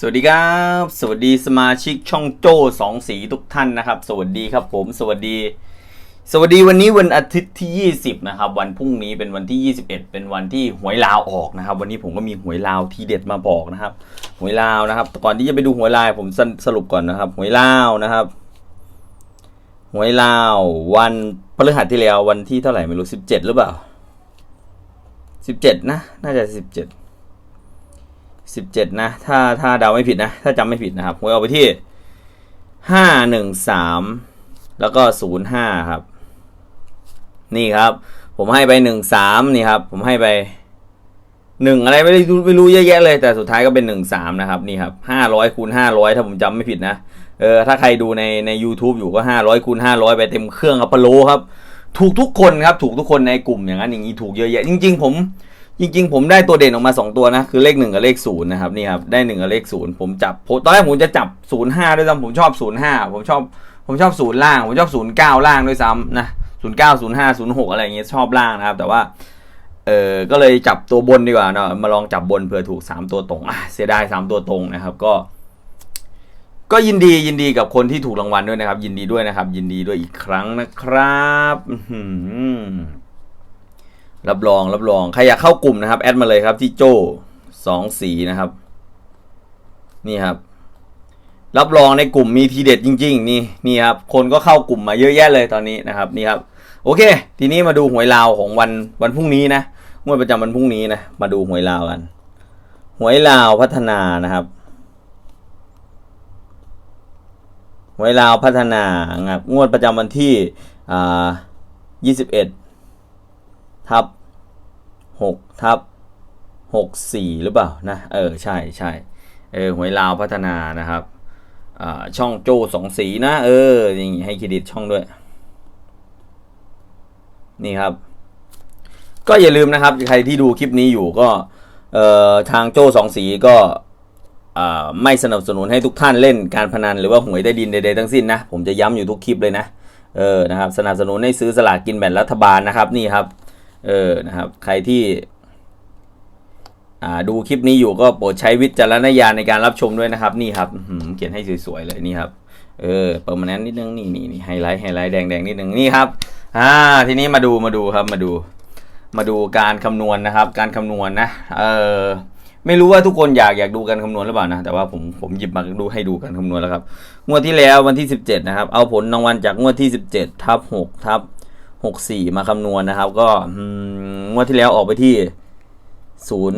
สวัสดีครับ สวัสดีสมาชิกช่องโจ้สองสีทุกท่านนะครับ สวัสดีครับผม สวัสดี สวัสดีวันนี้วันอาทิตย์ที่ 20 นะครับ วันพรุ่งนี้เป็นวันที่ 21 เป็นวันที่หวยลาวออกนะครับ วันนี้ผมก็มีหวยลาวที่เด็ดมาบอกนะครับ หวยลาวนะครับก่อนที่จะไปดูหวยลาวผมสสรุปก่อนนะครับ หวยลาวนะครับ หวยลาววันพฤหัสที่แล้ววันที่เท่าไหร่ไม่รู้ 17 หรือเปล่า 17 นะ น่าจะ 17 สิบเจ็ดนะ ถ้าถ้าเดาไม่ผิดนะ ถ้าจำไม่ผิดนะครับผมเอาไปที่ห้าหนึ่งสามแล้วก็ศูนย์ห้าครับ นี่ครับ ผมให้ไปหนึ่งสามนี่ครับ ผมให้ไปหนึ่งอะไรไม่ได้ไม่รู้เยอะแยะเลย แต่สุดท้ายก็เป็นหนึ่งสามนะครับนี่ครับห้าร้อยคูณห้าร้อยถ้าผมจำไม่ผิดนะเออถ้าใครดูในใน u t u b e อยู่ก็ห้าร้อยคูณห้าร้อยไปเต็มเครื่องครับปะโลครับ ถูกทุกคนครับ ถูกทุกคนในกลุ่มอย่างนั้นอย่างนี้ถูกเยอะแยะจริง ๆ ผม จริงๆผมได้ตัวเด่นออกมา 2 ตัวนะ คือเลข 1 กับเลข0นะครับนี่ครับได้ 1 กับเลข 0 ผมจับตอนแรกผมจะจับ 05 ด้วยซ้ำผมชอบ 05 ผมชอบผมชอบศูนย์ล่าง ผมชอบ 09 ล่างด้วยซ้ำนะ09 05 06 อะไรอย่างเงี้ยชอบล่างนะครับ แต่ว่าเออก็เลยจับตัวบนดีกว่าเนาะมาลองจับบนเผื่อถูก 3 ตัวตรงอะเสียดาย 3 ตัวตรงนะครับก็ ก็ยินดียินดีกับคนที่ถูกรางวัลด้วยนะครับ ยินดีด้วยนะครับ ยินดีด้วยอีกครั้งนะครับอื้อหือ รับรองรับรอง ใครอยากเข้ากลุ่มนะครับ แอดมาเลยครับที่โจสองสีนะครับ นี่ครับ รับรองในกลุ่มมีทีเด็ดจริง ๆ นี่นี่ครับ คนก็เข้ากลุ่มมาเยอะแยะเลยตอนนี้นะครับนี่ครับ โอเค ทีนี้มาดูหวยลาวของวันวันพรุ่งนี้นะงวดประจำวันพรุ่งนี้นะมาดูหวยลาวกันหวยลาวพัฒนานะครับหวยลาวพัฒนาครับงวดประจำวันที่อ่ายี่สิบเอ็ด ทับหกทับหกสี่หรือเปล่านะเออใช่ใช่เออหวยลาวพัฒนานะครับช่องโจ้สองสีนะ เอออย่างงี้ให้เครดิตช่องด้วย นี่ครับ ก็อย่าลืมนะครับ ใครที่ดูคลิปนี้อยู่ก็เออทางโจ้สองสีก็ไม่สนับสนุนให้ทุกท่านเล่นการพนันหรือว่าหวยใต้ดินใดๆทั้งสิ้นนะ ผมจะย้ำอยู่ทุกคลิปเลยนะ เออนะครับ สนับสนุนให้ซื้อสลากกินแบ่งรัฐบาลนะครับนี่ครับ เออนะครับ ใครที่ดูคลิปนี้อยู่ก็โปรดใช้วิจารณญาณในการรับชมด้วยนะครับ นี่ครับเขียนให้สวยๆเลยนี่ครับเออเปิดมาแนนนิดนึงนี่นี่นี่ไฮไลท์ไฮไลท์แดงแดงนิดนึงนี่ครับอ่าทีนี้มาดูมาดูครับมาดู มาดูการคำนวณนะครับ การคำนวณนะเออไม่รู้ว่าทุกคนอยากอยากดูการคำนวณหรือเปล่านะแต่ว่าผมผมหยิบมาดูให้ดูการคำนวณแล้วครับงวดที่แล้ววันที่ 17 นะครับ เอาผลรางวัลจากงวดที่ 17ทับ6ทับ 64 มาคำนวณนะครับ ก็อืมงวดที่แล้วออกไปที่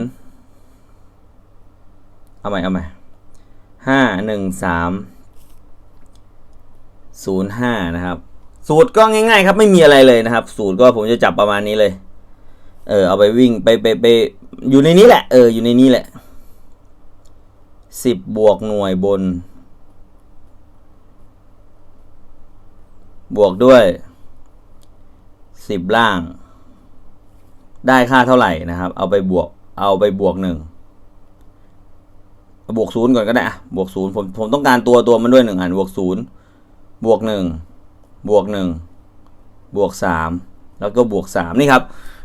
0 เอาใหม่เอาใหม่ห้าหนึ่งสามศูนย์ห้านะครับ สูตรก็ง่ายๆครับไม่มีอะไรเลยนะครับ สูตรก็ผมจะจับประมาณนี้เลย เออเอาไปวิ่งไปไปไปอยู่ในนี้แหละ เอออยู่ในนี้แหละสิบบวกหน่วยบน บวกด้วย สิบล่าง ได้ค่าเท่าไหร่นะครับ เอาไปบวก เอาไปบวกหนึ่งบวกศูนย์ก่อนก็ได้บวกศูนย์ผมผมต้องการตัวตัวมันด้วยหนึ่งอันบวกศูนย์บวกหนึ่งบวกหนึ่งบวกสามแล้วก็บวกสามนี่ครับ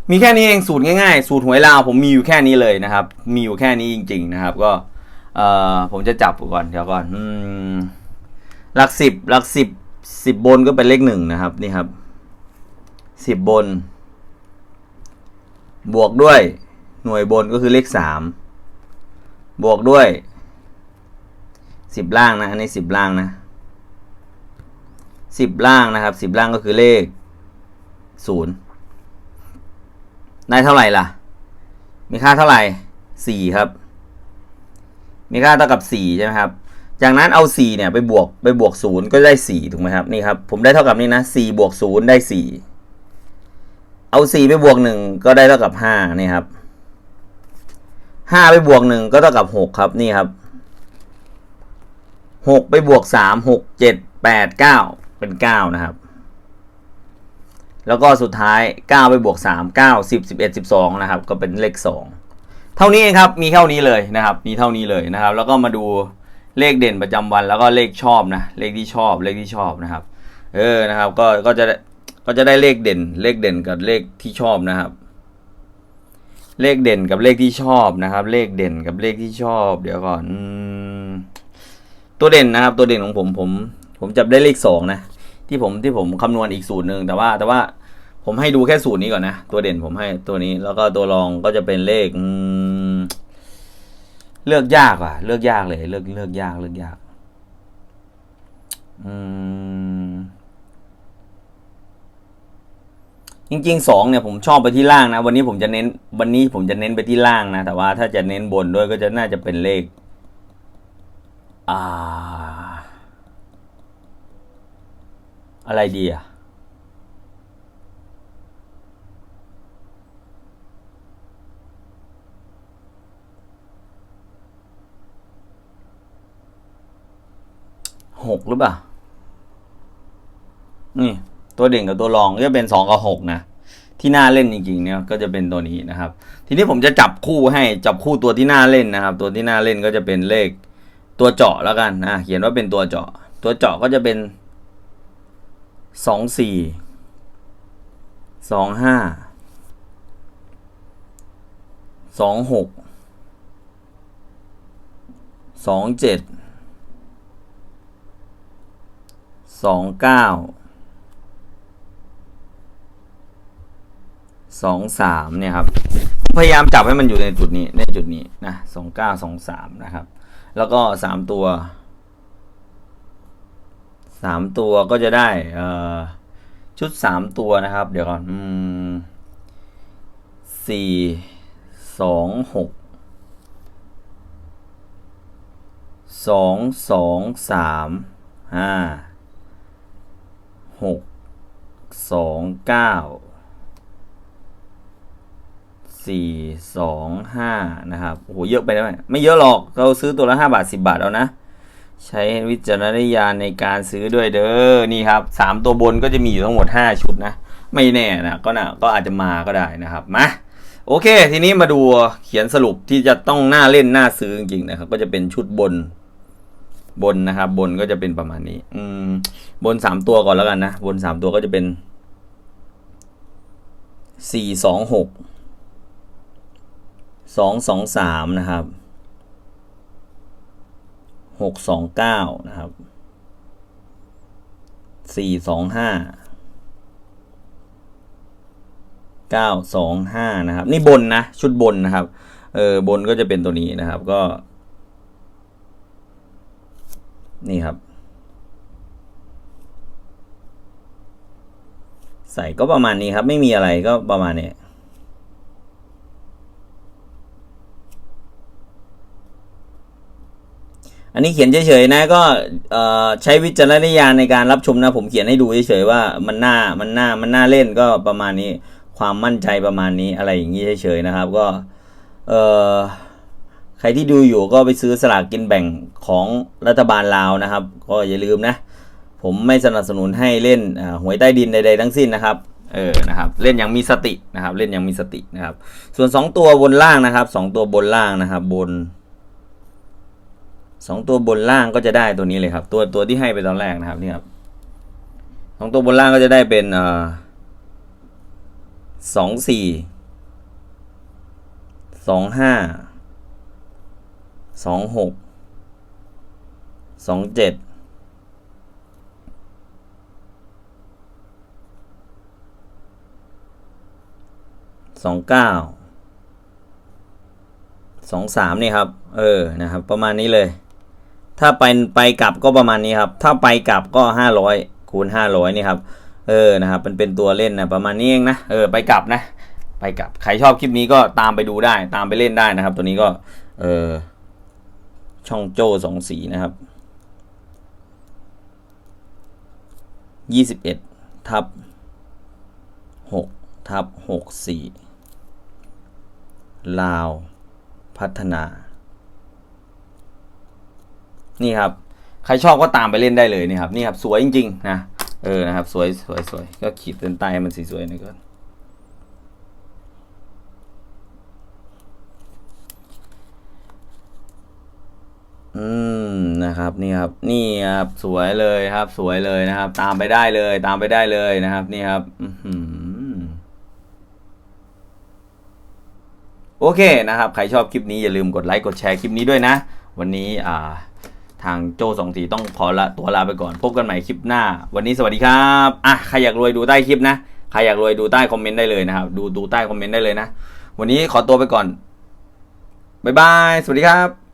มีแค่นี้เองสูตรง่ายๆ สูตรหวยลาวผมมีอยู่แค่นี้เลยนะครับ มีอยู่แค่นี้จริง ๆ นะครับ ก็เอ่อผมจะจับก่อนเดี๋ยวก่อนอืมหลักสิบหลักสิบสิบบนก็เป็นเลขหนึ่งนะครับนี่ครับ สิบบน บวกด้วยหน่วยบนก็คือเลขสามบวกด้วยสิบล่างนะอันนี้สิบล่างนะสิบล่างนะครับสิบล่างก็คือเลขศูนย์ได้เท่าไหร่ล่ะ มีค่าเท่าไหร่สี่ครับ มีค่าเท่ากับสี่ใช่ไหมครับ จากนั้นเอาสี่เนี่ยไปบวกไปบวกศูนย์ก็ได้สี่ถูกไหมครับนี่ครับผมได้เท่ากับนี่นะสี่บวกศูนย์ได้สี่ เอาสี่ไปบวกหนึ่งก็ได้เท่ากับห้านี่ครับห้าไปบวกหนึ่งก็เท่ากับหกครับนี่ครับหกไปบวกสามหกเจ็ดแปดเก้าเป็นเก้านะครับ แล้วก็สุดท้ายเก้าไปบวกสามเก้าสิบสิบเอ็ดสิบสองนะครับ ก็เป็นเลขสองเท่านี้เองครับ มีเท่านี้เลยนะครับ มีเท่านี้เลยนะครับ แล้วก็มาดูเลขเด่นประจำวันแล้วก็เลขชอบนะ เลขที่ชอบ เลขที่ชอบนะครับ เออ นะครับ ก็ ก็จะ ก็จะได้เลขเด่น เลขเด่นกับเลขที่ชอบนะครับ เลขเด่นกับเลขที่ชอบนะครับ เลขเด่นกับเลขที่ชอบ เดี๋ยวก่อนตัวเด่นนะครับ ตัวเด่นของผมผม ผมจับได้เลขสองนะที่ผมที่ผมคำนวณอีกสูตรหนึ่งแต่ว่าแต่ว่าผมให้ดูแค่สูตรนี้ก่อนนะ ตัวเด่นผมให้ตัวนี้แล้วก็ตัวรองก็จะเป็นเลขเลือกยากอะ เลือกยากเลย เลือกเลือกยากเลือกยาก อืม จริงๆสองเนี่ยผมชอบไปที่ล่างนะ วันนี้ผมจะเน้นวันนี้ผมจะเน้นไปที่ล่างนะ แต่ว่าถ้าจะเน้นบนด้วยก็จะน่าจะเป็นเลขอ่าอะไรดีอะหกหรือเปล่า นี่ ตัวเด่นกับตัวรองก็จะเป็นสองกับหกนะ ที่น่าเล่นจริงๆเนี่ยก็จะเป็นตัวนี้นะครับ ทีนี้ผมจะจับคู่ให้จับคู่ตัวที่น่าเล่นนะครับ ตัวที่น่าเล่นก็จะเป็นเลขตัวเจาะแล้วกันนะเขียนว่าเป็นตัวเจาะ ตัวเจาะก็จะเป็นสองสี่สองห้าสองหกสองเจ็ดสองเก้า สองสามเนี่ยครับ พยายามจับให้มันอยู่ในจุดนี้ในจุดนี้นะสองเก้าสองสามนะครับ แล้วก็สามตัวสามตัวก็จะได้เอ่อชุดสามตัวนะครับ เดี๋ยวก่อนอืมสี่สองหกสองสองสามห้าหกสองเก้า สี่สองห้านะครับโอ้โหเยอะไปไหมไม่เยอะหรอกเราซื้อตัวละห้าบาทสิบาทเอานะ ใช้วิจารณญาณในการซื้อด้วยเด้อนี่ครับสามตัวบนก็จะมีอยู่ทั้งหมดห้าชุดนะ ไม่แน่นะก็นะก็อาจจะมาก็ได้นะครับมาโอเค ทีนี้มาดูเขียนสรุปที่จะต้องหน่าเล่นหน่าซื้อจริงๆนะครับ ก็จะเป็นชุดบนบนนะครับ บนก็จะเป็นประมาณนี้ อืม บนสามตัวก่อนแล้วกันนะ บนสามตัวก็จะเป็นสี่สองหก สองสองสามนะครับหกสองเก้านะครับสี่สองห้าเก้าสองห้านะครับ นี่บนนะ ชุดบนนะครับ เออบนก็จะเป็นตัวนี้นะครับก็ นี่ครับ ใส่ก็ประมาณนี้ครับ ไม่มีอะไรก็ประมาณนี้ อันนี้เขียนเฉยๆนะก็ใช้วิจารณญาณในการรับชมนะ ผมเขียนให้ดูเฉยๆว่ามันน่ามันน่ามันน่าเล่นก็ประมาณนี้ความมั่นใจประมาณนี้อะไรอย่างนี้เฉยๆนะครับ ก็เออใครที่ดูอยู่ก็ไปซื้อสลากกินแบ่งของรัฐบาลลาวนะครับ ก็อย่าลืมนะ ผมไม่สนับสนุนให้เล่นหวยใต้ดินใดๆทั้งสิ้นนะครับเออนะครับเล่นอย่างมีสตินะครับ เล่นอย่างมีสตินะครับ ส่วนสองตัวบนล่างนะครับสองตัวบนล่างนะครับ บน สองตัวบนล่างก็จะได้ตัวนี้เลยครับ ตัวตัวที่ให้ไปตอนแรกนะครับนี่ครับสองตัวบนล่างก็จะได้เป็นสองสี่สองห้าสองหกสองเจ็ดสองเก้าสองสามนี่ครับ เออนะครับ ประมาณนี้เลย ถ้าไปไปกลับก็ประมาณนี้ครับ ถ้าไปกลับก็ห้าร้อยคูณห้าร้อยนี่ครับ เออ นะครับ มันเป็นตัวเล่นนะประมาณนี้เองนะ เออ ไปกลับนะ ไปกลับ ใครชอบคลิปนี้ก็ตามไปดูได้ ตามไปเล่นได้นะครับ ตัวนี้ก็ เออ ช่องโจ้สองสีนะครับยี่สิบเอ็ดทับหกทับหกสี่ลาว พัฒนา นี่ครับ ใครชอบก็ตามไปเล่นได้เลยนี่ครับ นี่ครับสวยจริงๆนะเออนะครับ สวยสวยสวยก็ขีดเส้นใต้มันสีสวยหน่อยก่อนอืมนะครับนี่ครับนี่ครับสวยเลยครับ สวยเลยนะครับ ตามไปได้เลย ตามไปได้เลยนะครับ นี่ครับโอเคนะครับ ใครชอบคลิปนี้อย่าลืมกดไลค์กดแชร์คลิปนี้ด้วยนะ วันนี้อ่า ทางโจสองสีต้องขอละตัวลาไปก่อน พบกันใหม่คลิปหน้า วันนี้สวัสดีครับอะใครอยากรวยดูใต้คลิปนะใครอยากรวยดูใต้คอมเมนต์ได้เลยนะครับดูดูใต้คอมเมนต์ได้เลยนะ วันนี้ขอตัวไปก่อนบ๊ายบายสวัสดีครับ